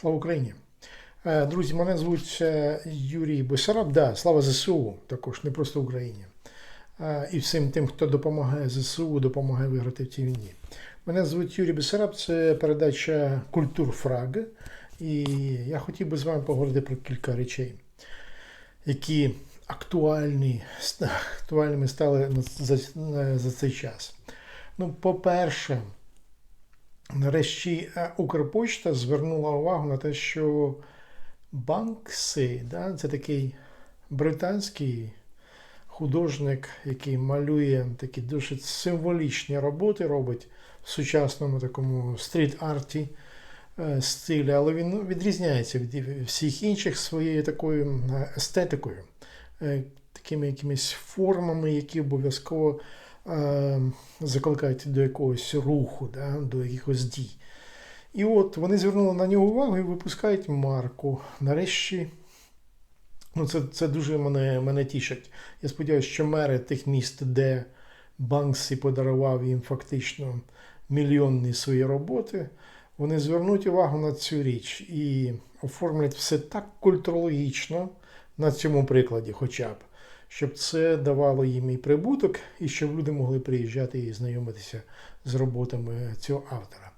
Слава Україні! Е, Друзі, мене звуть Юрій Бесараб. Да, слава ЗСУ, також не просто Україні. Е, І всім тим, хто допомагає ЗСУ, допомагає виграти в цій війні. Мене звуть Юрій Бесараб, це передача Культурфраг. І я хотів би з вами поговорити про кілька речей, які актуальні, актуальними стали за, за цей час. Ну, по-перше, Нарешті е, Укрпочта звернула увагу на те, що Банкси, да, це такий британський художник, який малює такі дуже символічні роботи, робить в сучасному такому стріт-арті е, стилі, але він відрізняється від всіх інших своєю такою е, естетикою, такими якимись формами, які обов'язково закликають до якогось руху, да, до якихось дій. І от вони звернули на нього увагу і випускають марку. Нарешті, ну це, це дуже мене, мене тішить. Я сподіваюся, що мери тих міст, де Банксі подарував їм фактично мільйонні свої роботи, вони звернуть увагу на цю річ і оформлять все так культурологічно на цьому прикладі, хоча б щоб це давало їм і прибуток, і щоб люди могли приїжджати і знайомитися з роботами цього автора.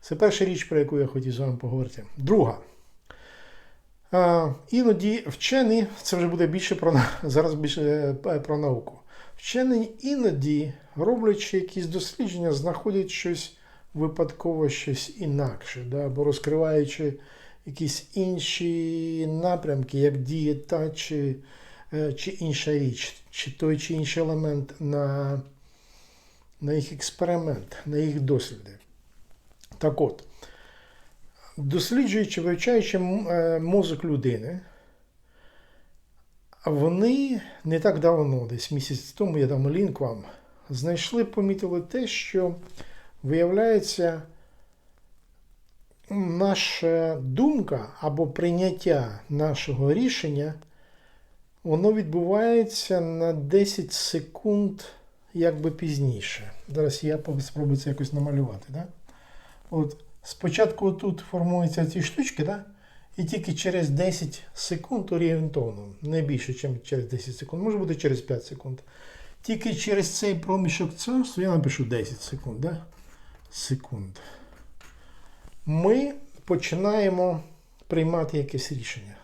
Це перша річ, про яку я хотів з вами поговорити. Друга. А, іноді вчені, це вже буде більше про зараз більше е, про науку. Вчені іноді, роблячи якісь дослідження, знаходять щось випадково щось інакше, да? або розкриваючи якісь інші напрямки, як дієта чи е, чи інша річ, чи той чи інший елемент на, на їх експеримент, на їх досліди. Так от, досліджуючи, вивчаючи е, мозок людини, вони не так давно, десь місяць тому, я дам лінк вам, знайшли, помітили те, що виявляється, наша думка або прийняття нашого рішення воно відбувається на 10 секунд якби пізніше. Зараз я спробую це якось намалювати. Да? От спочатку тут формуються ці штучки, да? і тільки через 10 секунд орієнтовно, не більше, ніж через 10 секунд, може бути через 5 секунд. Тільки через цей проміжок часу, я напишу 10 секунд. Да? Секунд. Ми починаємо приймати якесь рішення.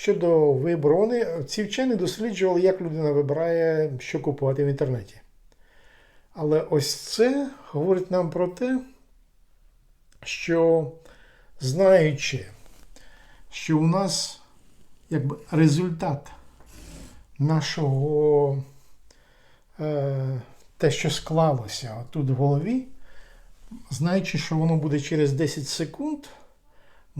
Щодо вибору, вони, ці вчені досліджували, як людина вибирає, що купувати в інтернеті. Але ось це говорить нам про те, що знаючи, що у нас якби, результат нашого е, те, що склалося тут в голові, знаючи, що воно буде через 10 секунд,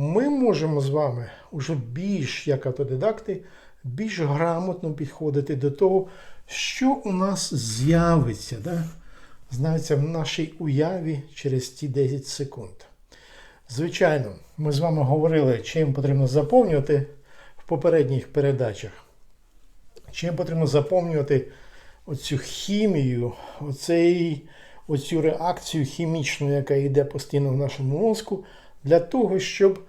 ми можемо з вами уже більш, як автодидакти, більш грамотно підходити до того, що у нас з'явиться, да? знається в нашій уяві через ті 10 секунд. Звичайно, ми з вами говорили, чим потрібно заповнювати в попередніх передачах. Чим потрібно заповнювати оцю хімію, оцей, оцю реакцію хімічну, яка йде постійно в нашому мозку, для того, щоб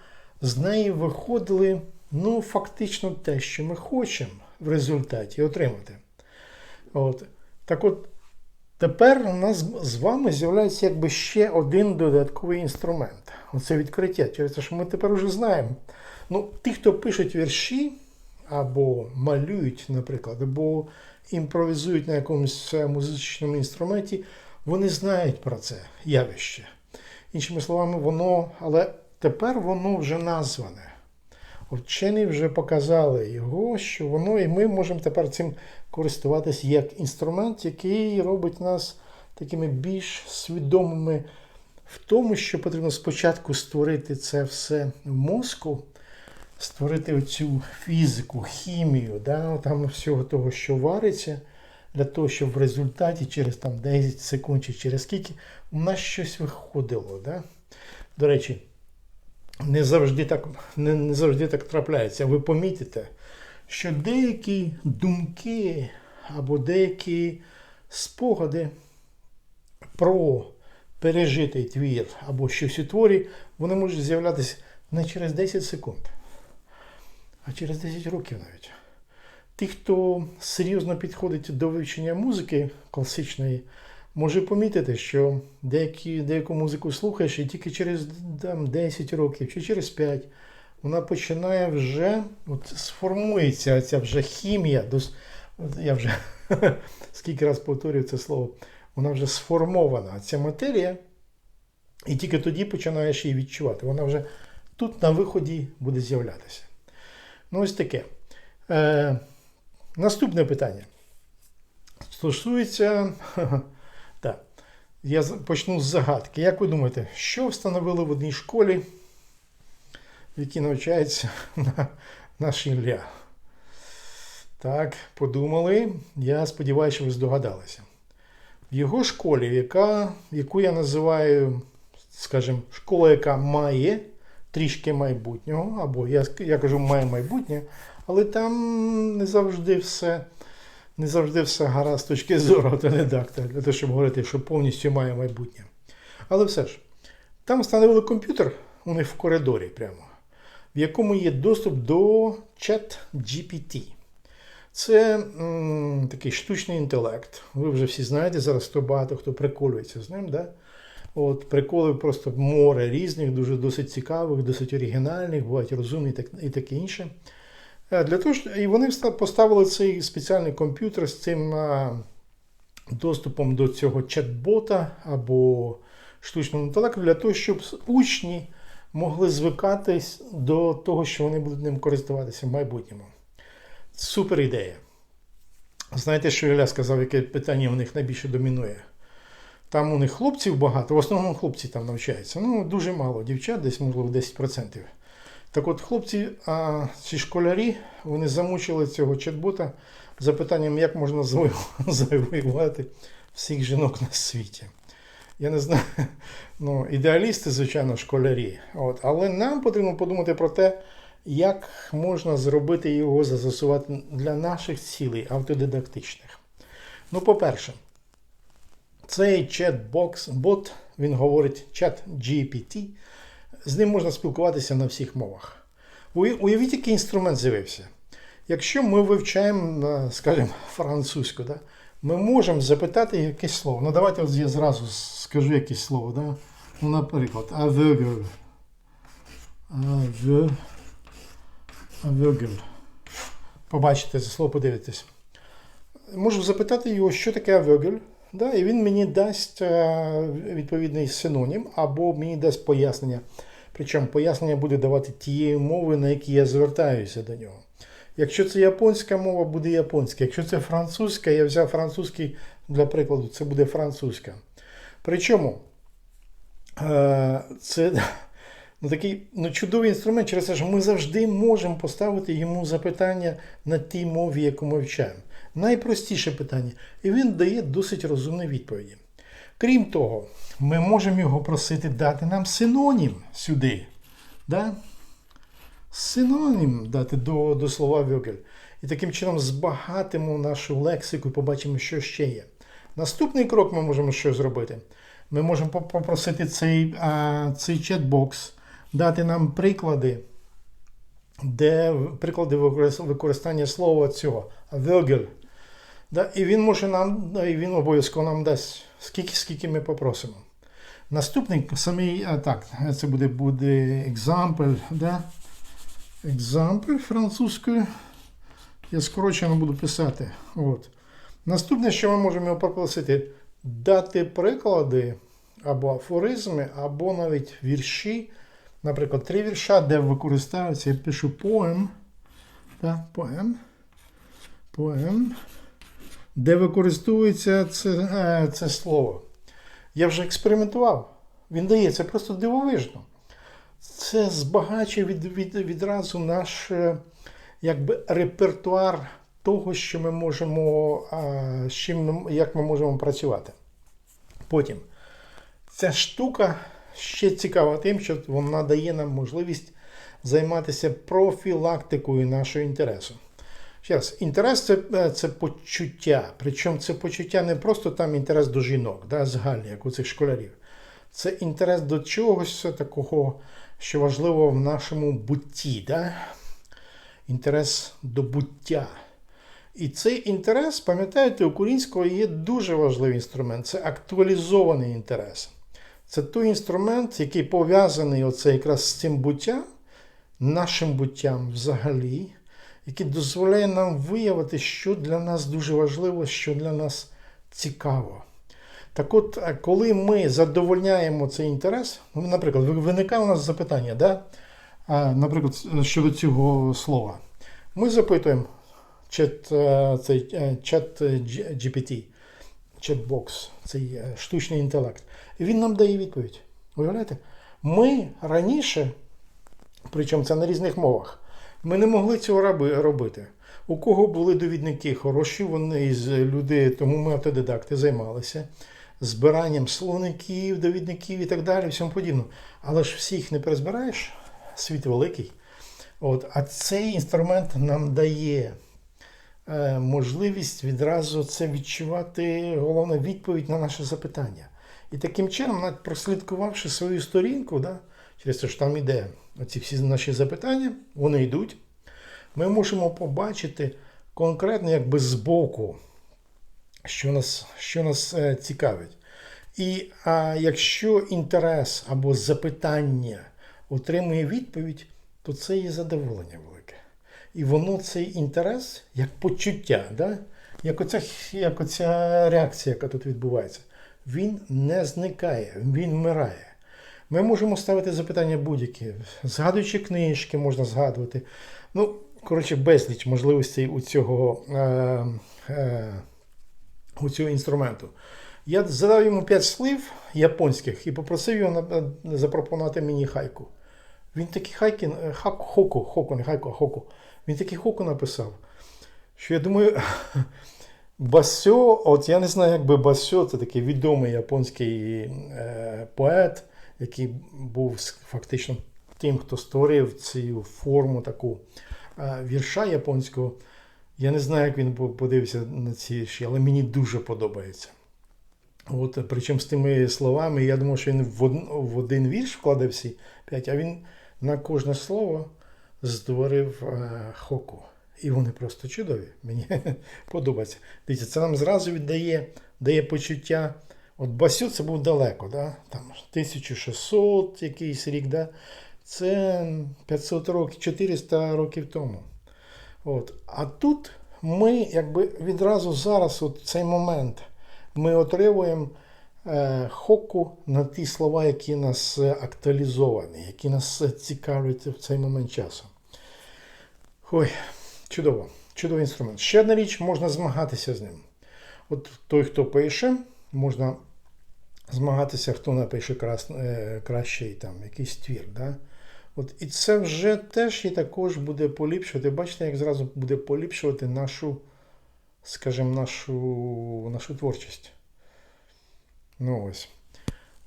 з неї виходили ну, фактично те, що ми хочемо в результаті отримати. От. Так от, тепер у нас з вами з'являється якби ще один додатковий інструмент. Оце відкриття. Через те, що ми тепер вже знаємо. Ну, ті, хто пишуть вірші, або малюють, наприклад, або імпровізують на якомусь музичному інструменті, вони знають про це явище. Іншими словами, воно, але тепер воно вже назване. Вчені вже показали його, що воно, і ми можемо тепер цим користуватися як інструмент, який робить нас такими більш свідомими в тому, що потрібно спочатку створити це все в мозку, створити оцю фізику, хімію, да, там всього того, що вариться, для того, щоб в результаті через там, 10 секунд чи через скільки у нас щось виходило. Да? До речі, не завжди так, не, не завжди так трапляється. Ви помітите, що деякі думки або деякі спогади про пережитий твір або щось у творі, вони можуть з'являтися не через 10 секунд, а через 10 років навіть. Ті, хто серйозно підходить до вивчення музики класичної, може помітити, що деякі, деяку музику слухаєш і тільки через там, 10 років чи через 5 вона починає вже от, сформується ця вже хімія. дос- Я вже скільки раз повторюю це слово, вона вже сформована. Ця матерія, і тільки тоді починаєш її відчувати. Вона вже тут на виході буде з'являтися. Ну, ось таке. Наступне питання. Стосується. Так, я почну з загадки. Як ви думаєте, що встановили в одній школі, в якій навчається на, наш Ілля? Так, подумали. Я сподіваюся, що ви здогадалися. В його школі, яка, яку я називаю, скажімо, школа, яка має трішки майбутнього, або я, я кажу, має майбутнє, але там не завжди все, не завжди все гаразд з точки зору автодидакта, для того, щоб говорити, що повністю має майбутнє. Але все ж, там встановили комп'ютер у них в коридорі прямо, в якому є доступ до чат GPT. Це м, такий штучний інтелект. Ви вже всі знаєте, зараз то багато хто приколюється з ним. Да? От, приколів просто море різних, дуже досить цікавих, досить оригінальних, бувають розумні і таке інше. Е, Для того, і вони поставили цей спеціальний комп'ютер з цим а, доступом до цього чат-бота або штучного інтелекту для того, щоб учні могли звикатись до того, що вони будуть ним користуватися в майбутньому. Супер ідея. Знаєте, що Ілля сказав, яке питання у них найбільше домінує? Там у них хлопців багато, в основному хлопці там навчаються. Ну, дуже мало дівчат, десь, можливо, 10%. Так от, хлопці, а ці школярі, вони замучили цього чат-бота запитанням, як можна завоювати- всіх жінок на світі. Я не знаю, ну, ідеалісти, звичайно, школярі. От, але нам потрібно подумати про те, як можна зробити його застосувати для наших цілей автодидактичних. Ну, по-перше, цей чат-бокс, бот, він говорить чат GPT, з ним можна спілкуватися на всіх мовах. Уявіть, який інструмент з'явився. Якщо ми вивчаємо, скажімо, французьку, да, ми можемо запитати якесь слово. Ну, давайте от я зразу скажу якесь слово. Да? Ну, наприклад, aveugle. Aveu- Aveugle. Побачите це слово, подивитесь. Можу запитати його, що таке aveugle, да, і він мені дасть е, відповідний синонім, або мені дасть пояснення. Причому пояснення буде давати тієї мови, на якій я звертаюся до нього. Якщо це японська мова, буде японська. Якщо це французька, я взяв французький для прикладу, це буде французька. Причому е, це ну, такий ну, чудовий інструмент через те, що ми завжди можемо поставити йому запитання на тій мові, яку ми вчаємо. Найпростіше питання. І він дає досить розумні відповіді. Крім того, ми можемо його просити дати нам синонім сюди. Да? Синонім дати до, до слова вюгель. І таким чином збагатимо нашу лексику і побачимо, що ще є. Наступний крок ми можемо що зробити. Ми можемо попросити цей, а, цей чат-бокс дати нам приклади, де приклади використання слова цього вюгель. Да, і він може нам, да, і він обов'язково нам дасть скільки, скільки ми попросимо. Наступний самий, а, так, це буде, буде example, да? Example французькою. Я скорочено буду писати. От. Наступне, що ми можемо попросити, дати приклади або афоризми, або навіть вірші. Наприклад, три вірша, де використовується, я пишу poem, да, poem, poem, де використовується це, е, це слово. Я вже експериментував. Він дає це просто дивовижно. Це збагачує від, від, відразу наш е, якби, репертуар того, що ми можемо, з чим як ми можемо працювати. Потім ця штука ще цікава тим, що вона дає нам можливість займатися профілактикою нашого інтересу. Ще раз, інтерес це, е, це почуття. Причому це почуття не просто там інтерес до жінок, да, загальний, як у цих школярів. Це інтерес до чогось такого, що важливо в нашому бутті. Да? Інтерес до буття. І цей інтерес, пам'ятаєте, українського є дуже важливий інструмент. Це актуалізований інтерес. Це той інструмент, який пов'язаний оце якраз з цим буттям, нашим буттям взагалі, який дозволяє нам виявити, що для нас дуже важливо, що для нас цікаво. Так от, коли ми задовольняємо цей інтерес, ну, наприклад, виникає у нас запитання, да? наприклад, щодо цього слова. Ми запитуємо чат, е, цей е, чат е, GPT, чатбокс, цей е, штучний інтелект. І він нам дає відповідь. Уявляєте? Ми раніше, причому це на різних мовах, ми не могли цього робити. У кого були довідники хороші, вони із люди, тому ми автодидакти займалися збиранням словників, довідників і так далі, всьому подібне. Але ж всіх не перезбираєш, світ великий. От, а цей інструмент нам дає е, можливість відразу це відчувати, головне, відповідь на наше запитання. І таким чином, навіть прослідкувавши свою сторінку, да, через те, що там іде оці всі наші запитання, вони йдуть, ми можемо побачити конкретно, якби збоку, що нас, що нас е, цікавить. І а, якщо інтерес або запитання отримує відповідь, то це є задоволення велике. І воно цей інтерес як почуття, да? як, оця, як оця реакція, яка тут відбувається, він не зникає, він вмирає. Ми можемо ставити запитання будь-які, згадуючи книжки, можна згадувати. Ну, коротше, безліч можливостей у цього, е, е, у цього інструменту. Я задав йому 5 слів японських і попросив його запропонувати мені хайку. Він такі хайки, е, хак, хоку, хоку, не хайку, а хоку. Він такий хоку написав, що я думаю, Басьо, от я не знаю, якби Басьо, це такий відомий японський е, поет, який був фактично тим, хто створив цю форму таку е, вірша японського. Я не знаю, як він по- подивився на ці вірші, але мені дуже подобається. От, причому з тими словами, я думав, що він в один, в один вірш вкладе всі п'ять, а він на кожне слово створив е, хоку. І вони просто чудові. Мені подобається. Дивіться, це нам зразу віддає дає почуття. От Басю це був далеко, да? там 1600 якийсь рік, да? це 500 років, 400 років тому. От. А тут ми якби відразу зараз, от цей момент, ми отримуємо е, хоку на ті слова, які нас актуалізовані, які нас цікавлять в цей момент часу. Ой, чудово, чудовий інструмент. Ще одна річ, можна змагатися з ним. От той, хто пише, можна змагатися, хто напише крас, е, кращий там, якийсь твір. Да? От, і це вже теж і також буде поліпшувати. Бачите, як зразу буде поліпшувати нашу, скажімо, нашу, нашу творчість. Ну ось.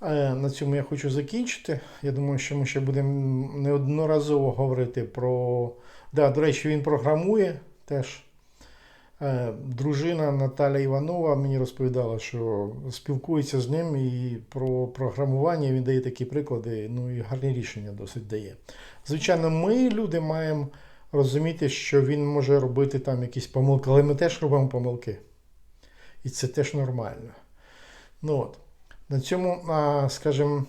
Е, На цьому я хочу закінчити. Я думаю, що ми ще будемо неодноразово говорити про. Да, до речі, він програмує теж. Е, Дружина Наталя Іванова мені розповідала, що спілкується з ним і про програмування він дає такі приклади, ну і гарні рішення досить дає. Звичайно, ми, люди, маємо розуміти, що він може робити там якісь помилки, але ми теж робимо помилки. І це теж нормально. Ну от. На цьому, скажімо,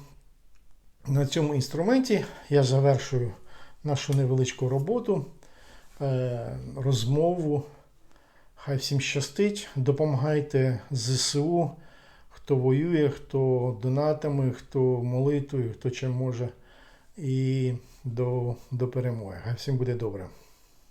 на цьому інструменті я завершую нашу невеличку роботу, е, розмову. Хай всім щастить, допомагайте ЗСУ, хто воює, хто донатами, хто молитвою, хто чим може. І до, до перемоги. Хай всім буде добре.